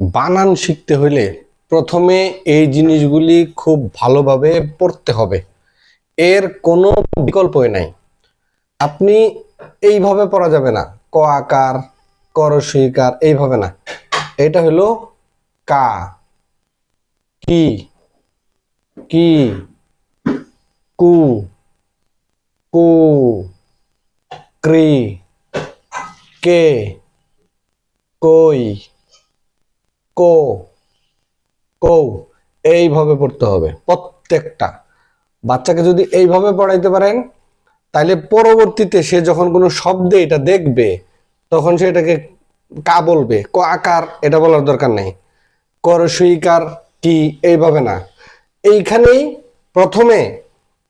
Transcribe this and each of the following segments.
বানান শিখতে হলে প্রথমে এই জিনিসগুলি খুব ভালোভাবে পড়তে হবে। এর কোনো বিকল্পই নাই। আপনি এইভাবে পড়া যাবে না। ক আকার করসইকার এইভাবে না। এটা হলো কা, কি কি, কু কু, ক্রি, কে, কই। কো, কৌ, এইভাবে পড়তে হবে প্রত্যেকটা। বাচ্চাকে যদি এইভাবে পড়াইতে পারেন তাহলে পরবর্তীতে সে যখন কোনো শব্দে এটা দেখবে, তখন সে এটাকে কা বলবে। ক আকার, এটা বলার দরকার নেই। করসইকার কি এইভাবে না। এইখানেই প্রথমে,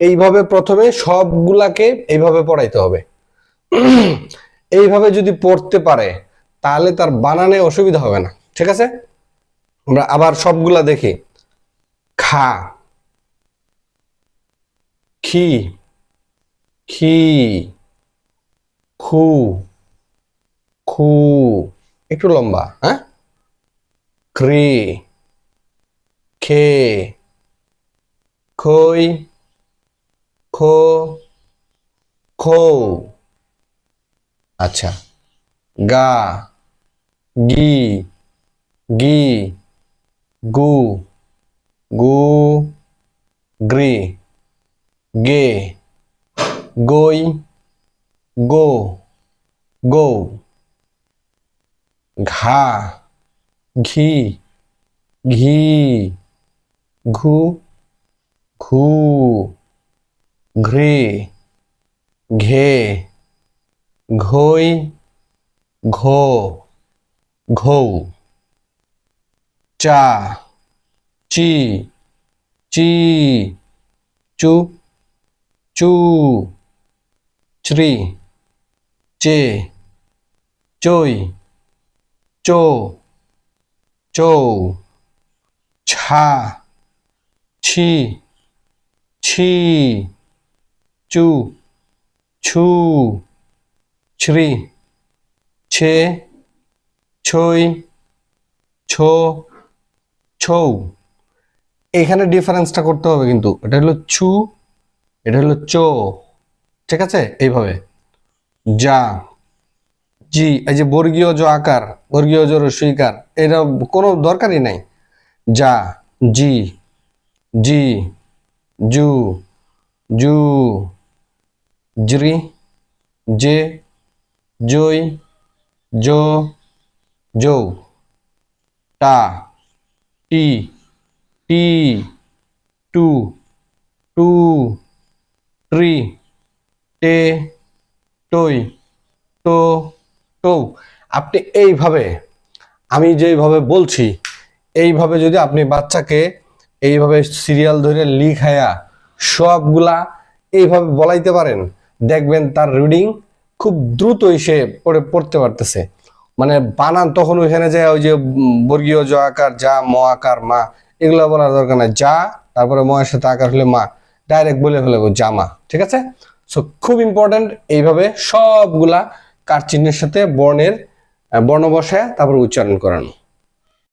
এইভাবে প্রথমে সবগুলাকে এইভাবে পড়াইতে হবে। এইভাবে যদি পড়তে পারে, তাহলে তার বানানে অসুবিধা হবে না। ঠিক আছে? আমরা আবার সবগুলা দেখি। খা। খি। খি। খু। খু। একটু লম্বা হ্যাঁ? ক্রি। খে। খই। খো। খো। আচ্ছা। গা। গি। গি। গু গু, গ্রি, গে, গই, গো গো, ঘা, ঘি ঘি, ঘু ঘু, ঘ্রে, ঘে ঘই ঘো, ঘৌ। চা চি চি চু চু শ্রী চে চই চো চৌ ছা ছি ছি চু ছু শ্রী ছে ছই ছো ছৌ। এখানে ডিফারেন্সটা করতে হবে কিন্তু। এটা হলো ছু, এটা হলো চো। ঠিক আছে? এইভাবে। যা। জি, এই যে বর্গীয় জ আকার বর্গীয় জ রস্বইকার এটা কোনো দরকারই নাই। যা, জি জি, জু জু জ্রি জে জই জো, জৌ। টা। টি টি, টু টু ট্রি টে, টই, টো টো। আপনি এইভাবে, আমি যেইভাবে বলছি, এইভাবে যদি আপনি বাচ্চাকে এইভাবে সিরিয়াল ধরে লিখায়া সবগুলা এইভাবে বলাইতে পারেন, দেখবেন তার রিডিং খুব দ্রুতই সে পড়ে, পড়তে পারতেছে। মানে বানান তখন ওইখানে যায় ওই যে বর্গীয় জ আকার, যা, ম আকার, মা, এগুলো বলার দরকার নাই। যা, তারপরে ময়ের সাথে আকার হলে মা, ডাইরেক্ট বলে ফেলব জামা ঠিক আছে? সো খুব ইম্পর্টেন্ট এইভাবে সবগুলা কার চিহ্নের সাথে বর্ণের বর্ণ বসায় তারপর উচ্চারণ করানো।